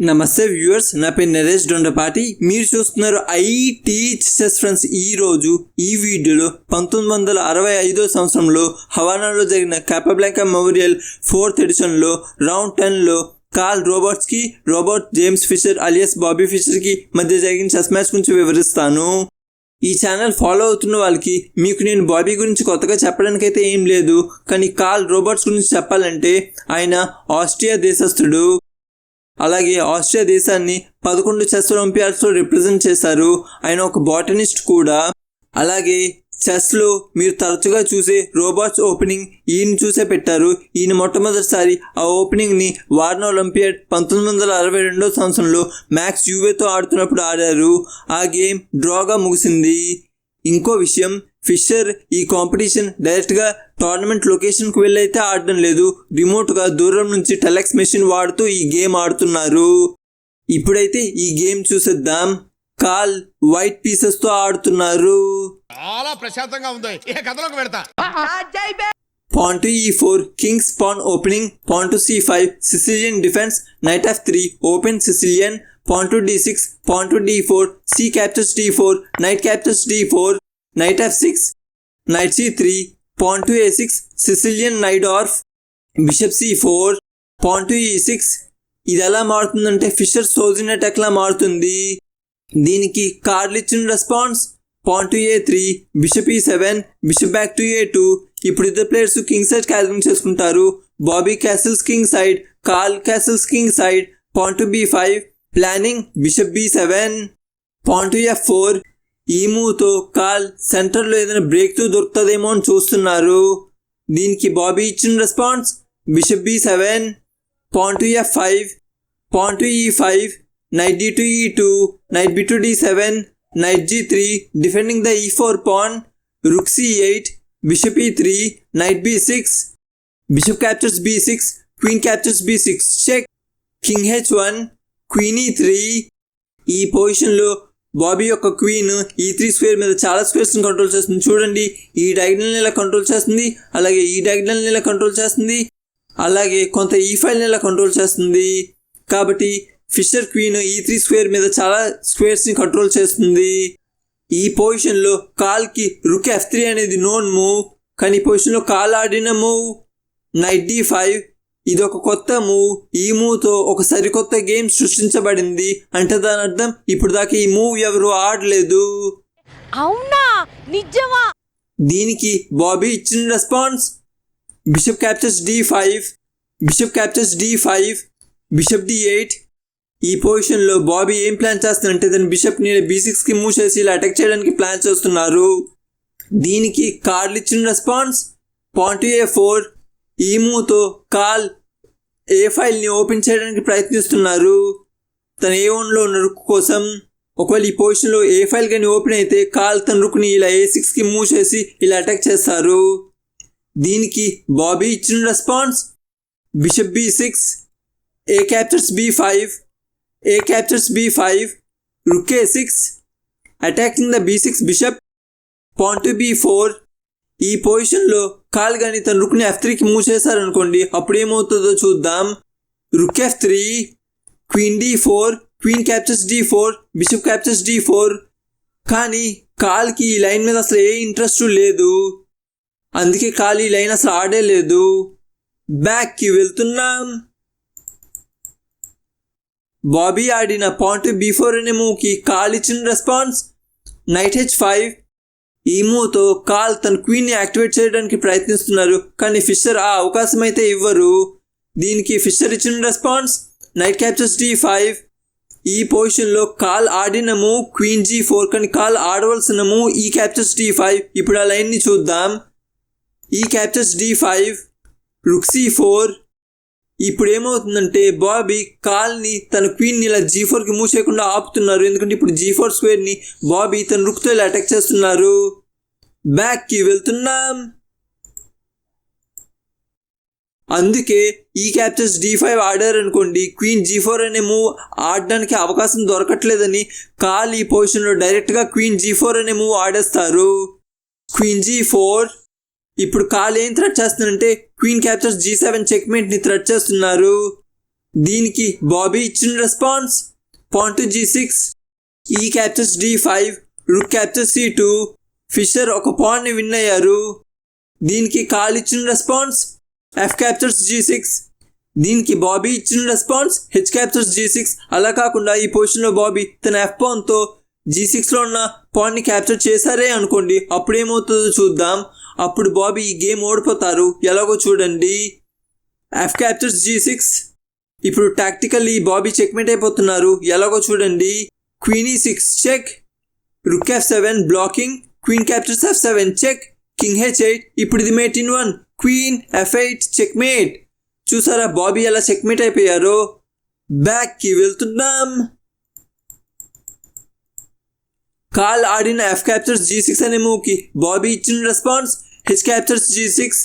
నమస్తే వ్యూవర్స్ నా పేరు నరేష్ దొండపాటి మీరు చూస్తున్నారు ఐటీ ఫ్రెండ్స్ ఈ రోజు ఈ వీడియోలో పంతొమ్మిది వందల అరవై ఐదో సంవత్సరంలో హవానాలో జరిగిన కాపబ్లాంకా మెమోరియల్ ఫోర్త్ ఎడిషన్లో రౌండ్ టెన్లో curl రోబర్ట్స్కి Robert James Fischer alias Bobby ఫిషర్కి మధ్య జరిగిన చెస్ మ్యాచ్ గురించి వివరిస్తాను. ఈ ఛానల్ ఫాలో అవుతున్న వాళ్ళకి మీకు నేను బాబీ గురించి కొత్తగా చెప్పడానికైతే ఏం లేదు కానీ కార్ల్ రోబర్ట్స్ గురించి చెప్పాలంటే ఆయన ఆస్ట్రియా దేశస్థుడు. అలాగే ఆస్ట్రియా దేశాన్ని పదకొండు చెస్ ఒలింపియాడ్స్లో రిప్రజెంట్ చేశారు. ఆయన ఒక బాటనిస్ట్ కూడా. అలాగే చెస్లో మీరు తరచుగా చూసే రోబోట్స్ ఓపెనింగ్ ఈయన చూసే పెట్టారు. ఈయన మొట్టమొదటిసారి ఆ ఓపెనింగ్ని వార్న్ ఒలింపియాడ్ పంతొమ్మిది వందల అరవై రెండో సంవత్సరంలో మ్యాక్స్ యూవేతో ఆడుతున్నప్పుడు ఆడారు. ఆ గేమ్ డ్రాగా ముగిసింది. ఇంకో విషయం ఫిషర్ ఈ కాంపిటీషన్ డైరెక్ట్గా టోర్నమెంట్ లొకేషన్కి వెళ్ళైతే ఆడడం లేదు. రిమోట్గా దూరం నుంచి టెలెక్స్ మెషిన్ వాడుతూ ఈ గేమ్ ఆడుతున్నారు. ఇప్పుడైతే ఈ గేమ్ చూసేద్దాం. కాల్ వైట్ పీసెస్తో ఆడుతున్నారు. చాలా ప్రశాంతంగా ఉంది. ఇక కథలోకి పెడతా Pawn to e4, king's pawn opening, pawn to c5, Sicilian defense, knight f3, open Sicilian, pawn to d6, pawn to d4, c captures d4, knight captures d4, knight f6, knight c3, pawn to a6, Sicilian knight off, bishop c4, pawn to e6. ఇది ఎలా మారుతుందంటే fissure సోజిన్ attack లా మారుతుంది? దీనికి కార్డులు ఇచ్చిన response pawn to A three bishop E seven bishop back to A two. ఇప్పుడు ఇద్దరు players king side castling చేసుకుంటారు. Bobby castles king side Karl castles king side pawn to B five planning bishop B seven pawn to F four ఈ మూవ్తో call సెంటర్లో ఏదైనా break through దొరుకుతుందేమో అని చూస్తున్నారు దీనికి బాబీ ఇచ్చిన response bishop B seven pawn F five pawn to E five knight D to E two knight B to D seven knight G three defending the E four pawn rook C eight bishop E three knight B six bishop captures B six queen captures B six check king H one queen E three ఈ పొజిషన్లో బాబీ యొక్క queen E three square మీద చాలా స్క్వేర్స్ని control చేస్తుంది. చూడండి ఈ diagonal ఇలా కంట్రోల్ చేస్తుంది అలాగే ఈ డైగ్నల్ ఇలా కంట్రోల్ చేస్తుంది అలాగే కొంత ఈ ఫైల్ ఇలా కంట్రోల్ చేస్తుంది. కాబట్టి Fischer queen E three square మీద చాలా స్క్వేర్స్ని కంట్రోల్ చేస్తుంది. ఈ పొజిషన్లో కాల్కి రుక్ ఎఫ్ త్రీ అనేది నోన్ మూవ్ కానీ ఈ పొజిషన్లో కాల్ ఆడిన మూవ్ నైట్ డి ఫైవ్ ఇది ఒక కొత్త మూవ్ ఈ మూవ్తో ఒక సరికొత్త గేమ్ సృష్టించబడింది అంటే దాని అర్థం ఇప్పుడు దాకా ఈ మూవ్ ఎవరు ఆడలేదు. అవునా? నిజమా? దీనికి బాబీ ఇచ్చిన response? Bishop captures D five bishop captures D five bishop D eight. ఈ పొజిషన్లో బాబీ ఏం ప్లాన్ చేస్తున్నారంటే దాని బిషప్ని బీ సిక్స్కి మూవ్ చేసి ఇలా అటాక్ చేయడానికి ప్లాన్ చేస్తున్నారు. దీనికి కార్డులు ఇచ్చిన రెస్పాన్స్? పాయింట్ ఏ ఫోర్ ఈ మూవ్తో కాల్ ఏ ఫైల్ని ఓపెన్ చేయడానికి ప్రయత్నిస్తున్నారు? తన ఏ వన్లో ఉన్న కోసం? ఒకవేళ ఈ పొజిషన్లో ఏ ఫైల్ కానీ ఓపెన్ అయితే కాల్ తన రుక్ని ఇలా ఏ సిక్స్కి మూవ్ చేసి ఇలా అటాక్ చేస్తారు. దీనికి బాబీ ఇచ్చిన response? Bishop B six A captures B five A captures B five rook A six attacking the B six bishop point to B four. ఈ పొజిషన్లో కాల్ కానీ తన రుక్ని ఎఫ్ త్రీకి మూవ్ చేశారనుకోండి అప్పుడు ఏమవుతుందో చూద్దాం. Rook F three queen D four queen captures D four bishop captures D four కానీ కాల్కి ఈ లైన్ మీద అసలు ఏ ఇంట్రెస్ట్ లేదు. అందుకే కాల్ ఈ లైన్ అసలు ఆడే లేదు. బ్యాక్కి వెళ్తున్నాం. బాబీ ఆడిన పాయింట్ బీ ఫోర్ అనే మూవ్కి కాల్ ఇచ్చిన రెస్పాన్స్ నైట్ హెచ్ ఫైవ్ ఈ మూవ్తో కాల్ తన క్వీన్ని యాక్టివేట్ చేయడానికి ప్రయత్నిస్తున్నారు కానీ ఫిషర్ ఆ అవకాశం అయితే ఇవ్వరు. దీనికి ఫిషర్ ఇచ్చిన response knight captures D five. ఈ పొజిషన్లో కాల్ ఆడిన మూవ్ క్వీన్ జీ ఫోర్ కానీ Karl ఆడవలసిన move E captures D five. ఇప్పుడు ఆ లైన్ని చూద్దాం. E captures D five rook C four ఇప్పుడు ఏమవుతుందంటే బాబీ కాల్ని తన క్వీన్ని ఇలా జీ ఫోర్కి మూవ్ చేయకుండా ఆపుతున్నారు. ఎందుకంటే ఇప్పుడు జీ ఫోర్ స్క్వేర్ని బాబీ తన రుక్తో ఇలా అటాక్ చేస్తున్నారు. బ్యాక్కి వెళ్తున్నాం. అందుకే ఈ క్యాప్చర్స్ డీ ఫైవ్ ఆడారు అనుకోండి క్వీన్ జీ ఫోర్ అనే మూవ్ ఆడడానికి అవకాశం దొరకట్లేదని కాల్ ఈ పొజిషన్లో డైరెక్ట్గా క్వీన్ జీ ఫోర్ అనే మూవ్ ఆడేస్తారు. క్వీన్ జీ ఫోర్ ఇప్పుడు కాల్ ఏం థ్రెట్ చేస్తుందంటే క్వీన్ క్యాప్చర్స్ జీ సెవెన్ చెక్మేట్ని థ్రెట్ చేస్తున్నారు. దీనికి బాబీ ఇచ్చిన response pawn to G six E captures D five rook capture C two Fischer ఒక పాన్ని విన్ అయ్యారు. దీనికి కాల్ ఇచ్చిన response F captures G six దీనికి బాబీ ఇచ్చిన response H captures G six అలా కాకుండా ఈ పొజిషన్లో బాబీ తన ఎఫ్ పాన్తో జీ సిక్స్లో ఉన్న పాన్ని క్యాప్చర్ చేశారే అనుకోండి అప్పుడేమవుతుందో చూద్దాం. అప్పుడు బాబీ ఈ గేమ్ ఓడిపోతారు. ఎలాగో చూడండి. ఎఫ్ క్యాప్చర్స్ జీ సిక్స్ ఇప్పుడు టాక్టికల్లీ బాబీ చెక్మేట్ అయిపోతున్నారు. ఎలాగో చూడండి. Queen E six check rook F seven blocking queen captures F seven check king H eight ఇప్పుడు ఇది mate in one queen F eight checkmate చూసారా బాబీ ఎలా checkmate అయిపోయారో? బ్యాక్కి వెళ్తున్నాం. కాల్ ఆడిన ఎఫ్ క్యాప్చర్స్ జీ సిక్స్ అనే మూవ్కి బాబీ ఇచ్చిన response H captures G six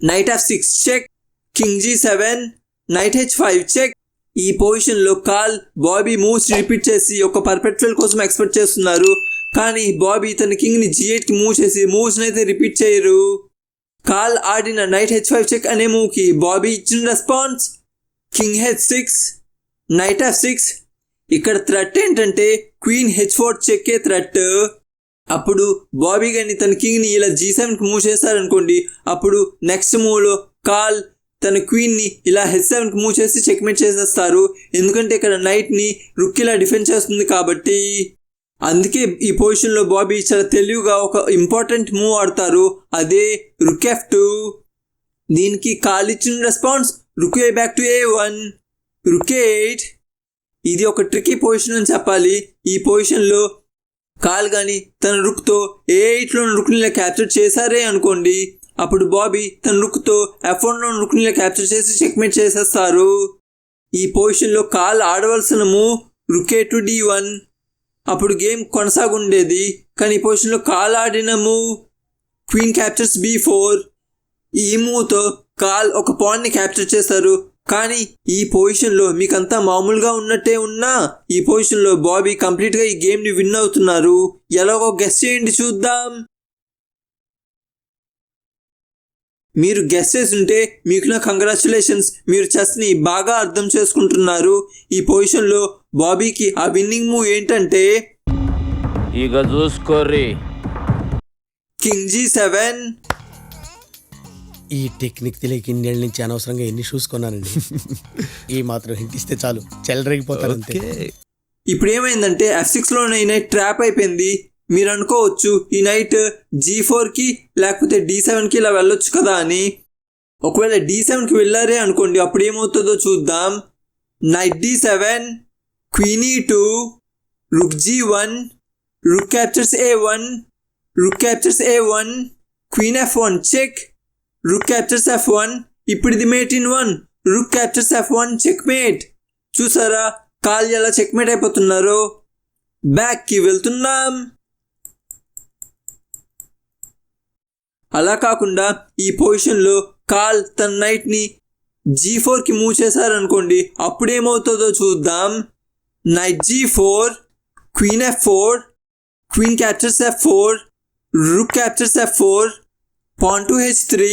knight F six check king G seven knight H five check ఈ పొజిషన్లో కాల్ బాబీ మూవ్స్ రిపీట్ చేసి ఒక పర్ఫెక్చువల్ కోసం ఎక్స్పెక్ట్ చేస్తున్నారు. కానీ బాబీ తన కింగ్ని జీ ఎయిట్కి మూవ్ చేసి మూవ్స్ని అయితే రిపీట్ చేయరు. కాల్ ఆడిన నైట్ హెచ్ ఫైవ్ చెక్ అనే మూవ్కి బాబీ ఇచ్చిన response king H six knight F six ఇక్కడ థ్రెట్ ఏంటంటే క్వీన్ హెచ్ ఫోర్ చెక్కే థ్రెట్ అప్పుడు బాబీ కానీ తన కింగ్ని ఇలా జీ సెవెన్కి మూవ్ చేశారనుకోండి అప్పుడు నెక్స్ట్ మూవ్లో కాల్ తన క్వీన్ని ఇలా హెచ్ సెవెన్కి మూవ్ చేసి చెక్మేట్ చేసేస్తారు. ఎందుకంటే ఇక్కడ నైట్ని రుక్ ఇలా డిఫెండ్ చేస్తుంది కాబట్టి. అందుకే ఈ పొజిషన్లో బాబీ చాలా తెలివిగా ఒక ఇంపార్టెంట్ మూవ్ ఆడతారు. అదే రుక్ ఎఫ్ టూ దీనికి కాల్ ఇచ్చిన response rook A back to A one rook eight ఇది ఒక ట్రికీ పొజిషన్ అని చెప్పాలి. ఈ పొజిషన్లో కాల్ కానీ తన రుక్తో ఏ ఎయిట్లో రుక్నిలా క్యాప్చర్ చేశారే అనుకోండి అప్పుడు బాబీ తన రుక్తో ఎఫ్ వన్లో క్యాప్చర్ చేసి చెక్మేట్ చేసేస్తారు. ఈ పొజిషన్లో Karl ఆడవలసిన move rook E to D one. అప్పుడు గేమ్ కొనసాగుండేది కానీ ఈ పొజిషన్లో కాల్ ఆడిన move queen captures B four. ఈ మూవ్తో కాల్ ఒక పాయింట్ని క్యాప్చర్ చేశారు కానీ ఈ పొజిషన్లో మీకంతా మామూలుగా ఉన్నట్టే ఉన్నా ఈ పొజిషన్లో బాబీ కంప్లీట్గా ఈ గేమ్ని విన్ అవుతున్నారు. ఎలాగో గెస్ చేయండి చూద్దాం. మీరు గెస్ చేస్తుంటే మీకు నా కంగ్రాచులేషన్స్ మీరు చెస్ని బాగా అర్థం చేసుకుంటున్నారు. ఈ పొజిషన్లో బాబీకి ఆ విన్నింగ్ మూవ్ ఏంటంటే ఇక చూసుకోర్రి. King G seven. ఈ టెక్నిక్ తెలియక ఇన్నేళ్ళ నుంచి అనవసరంగా ఎన్ని షూస్ కొన్నానండి? ఈ మాత్రం హింట్ ఇస్తే చాలు. చెలరేగిపోతారు అంతే. ఇప్పుడు ఏమైందంటే ఎఫ్ సిక్స్లో ఈ నైట్ ట్రాప్ అయిపోయింది. మీరు అనుకోవచ్చు ఈ నైట్ జీ ఫోర్కి లేకపోతే డి సెవెన్కి ఇలా వెళ్ళొచ్చు కదా అని. ఒకవేళ డి సెవెన్కి వెళ్ళారే అనుకోండి అప్పుడు ఏమవుతుందో చూద్దాం. Knight D seven queen e two rook G one rook captures A one rook captures A one queen F one check rook captures F one ఇప్పుడు ఇది mate in one rook captures F one check mate చూసారా? Call ఎలా checkmate అయిపోతున్నారు? బ్యాక్కి వెళ్తున్నాం. అలా కాకుండా ఈ పొజిషన్లో కాల్ తన నైట్ని జీ ఫోర్కి మూవ్ చేశారనుకోండి అప్పుడేమవుతుందో చూద్దాం. Knight G four queen F four queen captures F four rook captures F four pawn to H three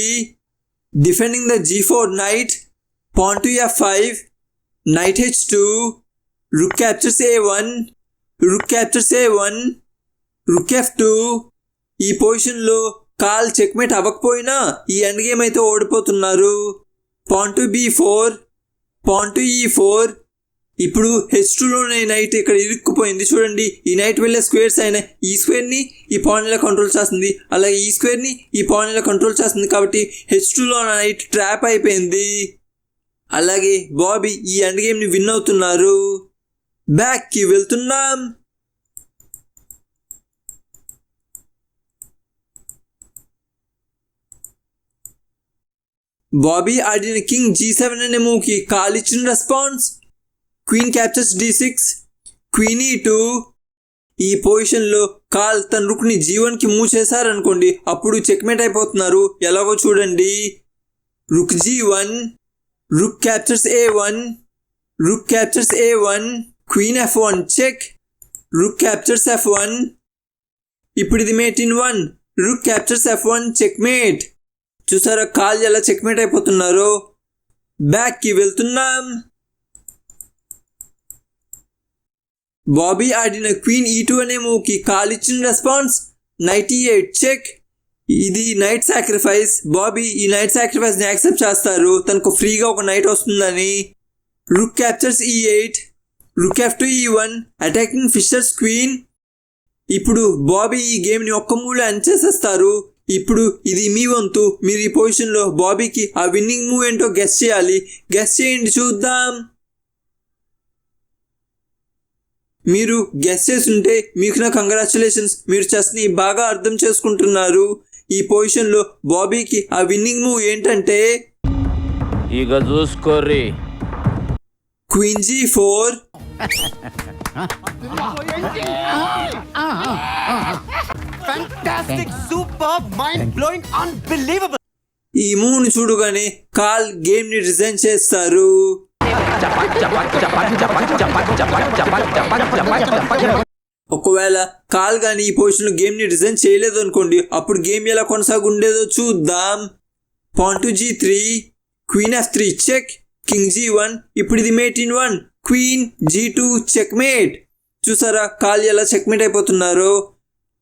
defending the G four knight pawn to F five knight H two rook captures A one rook captures A one rook F two ఈ పొజిషన్లో కాల్ checkmate అవ్వకపోయినా ఈ end game అయితే ఓడిపోతున్నారు. Pawn to B four pawn to E four ఇప్పుడు H టూలోనే knight ఇక్కడ ఇరుక్కుపోయింది. చూడండి ఈ నైట్ వెళ్ళే స్క్వేర్స్ అయిన ఈ స్క్వేర్ని ఈ పాయింట్లో కంట్రోల్ చేస్తుంది. అలాగే ఈ స్క్వేర్ని ఈ పాయింట్లో ఇలా కంట్రోల్ చేస్తుంది కాబట్టి హెచ్ టూలో నైట్ ట్రాప్ అయిపోయింది. అలాగే బాబీ ఈ ఎండ్ గేమ్ని విన్ అవుతున్నారు. బ్యాక్కి వెళ్తున్నాం. బాబీ ఆడిన కింగ్ జీ సెవెన్ అనే మూవ్కి కాల్ ఇచ్చిన response queen captures D six queen E two ఈ పొజిషన్లో కాల్ తన రుక్ని జీవన్కి మూవ్ చేశారనుకోండి అప్పుడు చెక్మేట్ అయిపోతున్నారు. ఎలాగో చూడండి. Rook G one rook captures A one rook captures A one queen F one check rook captures F one ఇప్పుడు ఇది mate in one rook captures F one check mate చూసారా call ఎలా checkmate అయిపోతున్నారో? బ్యాక్కి వెళ్తున్నాం. బాబీ ఆడిన queen E two అనే మూవ్కి కాల్ ఇచ్చిన response knight e eight check ఇది నైట్ సాక్రిఫైస్ బాబీ ఈ నైట్ సాక్రిఫైస్ని యాక్సెప్ట్ చేస్తారు. తనకు ఫ్రీగా ఒక నైట్ వస్తుందని. Rook captures e e E eight rook F to E one attacking Fischer's queen ఇప్పుడు బాబీ ఈ గేమ్ని ఒక్క మూవ్లో ఎండ్ చేసేస్తారు. ఇప్పుడు ఇది మీ వంతు. మీరు ఈ పొజిషన్లో బాబీకి ఆ విన్నింగ్ మూవ్ ఏంటో గెస్ చేయాలి. గెస్ చేయండి చూద్దాం. మీరు గెస్ చేస్తుంటే మీకు నా కంగ్రాచులేషన్స్ మీరు చెస్ని బాగా అర్థం చేసుకుంటున్నారు. ఈ పొజిషన్లో బాబీకి ఆ విన్నింగ్ మూవ్ ఏంటంటే ఇక చూసుకోర్రి. Queen G four. ఈ మూవ్ని చూడగానే కాల్ గేమ్ని రిజైన్ చేస్తారు. ఒకవేళ కాల్ కానీ ఈ పొజిషన్లో గేమ్ని డిజైన్ చేయలేదు అనుకోండి అప్పుడు గేమ్ ఎలా కొనసాగుండేదో చూద్దాం. Point G three queen F three check king G one ఇప్పుడు ఇది mate in one queen G two check mate చూసారా కాల్ ఎలా చెక్ మేట్ అయిపోతున్నారో?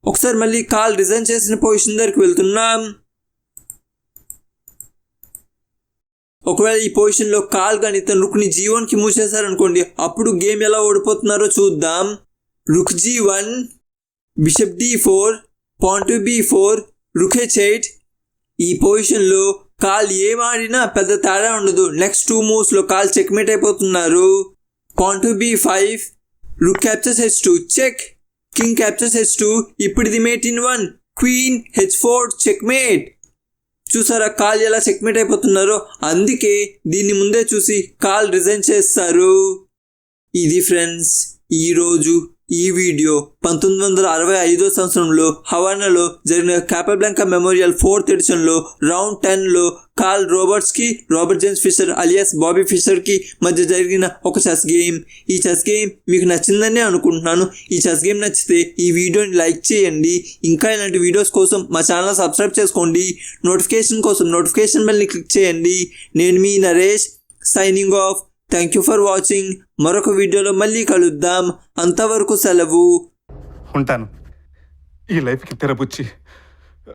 ఒకసారి మళ్ళీ కాల్ డిజైన్ చేసిన పొజిషన్ దగ్గరికి వెళ్తున్నాం. ఒకవేళ ఈ పొజిషన్లో కాల్ కానీ తన రుక్ని జీ వన్కి అప్పుడు గేమ్ ఎలా ఓడిపోతున్నారో చూద్దాం. Rook G one bishop D four point B four rook H eight. ఈ పొజిషన్లో కాల్ ఏం ఆడినా పెద్ద తేడా ఉండదు. నెక్స్ట్ టూ మూవ్స్లో కాల్ చెక్మేట్ అయిపోతున్నారు. Point B five rook captures H two check. King captures H two ఇప్పుడు ఇది mate in one queen H four checkmate. చూసారా? కాల్ ఎలా చెక్మేట్ అయిపోతున్నారో? అందుకే దీన్ని ముందే చూసి కాల్ రిజైన్ చేస్తారు. ఇది ఫ్రెండ్స్ ఈరోజు ఈ వీడియో పంతొమ్మిది వందల అరవై ఐదో సంవత్సరంలో హవానాలో జరిగిన క్యాపబ్లాంకా మెమోరియల్ ఫోర్త్ ఎడిషన్లో రౌండ్ టెన్లో curl రోబర్ట్స్కి Robert James Fischer alias Bobby ఫిషర్కి మధ్య జరిగిన ఒక చెస్ గేమ్. ఈ చెస్ గేమ్ మీకు నచ్చిందనే అనుకుంటున్నాను. ఈ చెస్ గేమ్ నచ్చితే ఈ వీడియోని లైక్ చేయండి. ఇంకా ఇలాంటి వీడియోస్ కోసం మా ఛానల్ సబ్స్క్రైబ్ చేసుకోండి. నోటిఫికేషన్ కోసం నోటిఫికేషన్ బెల్ని క్లిక్ చేయండి. నేను మీ Naresh signing off. Thank you for watching మరొక వీడియోలో మళ్ళీ కలుద్దాం. అంతవరకు సెలవు. ఉంటాను. ఈ లైఫ్కి తెరపుచ్చి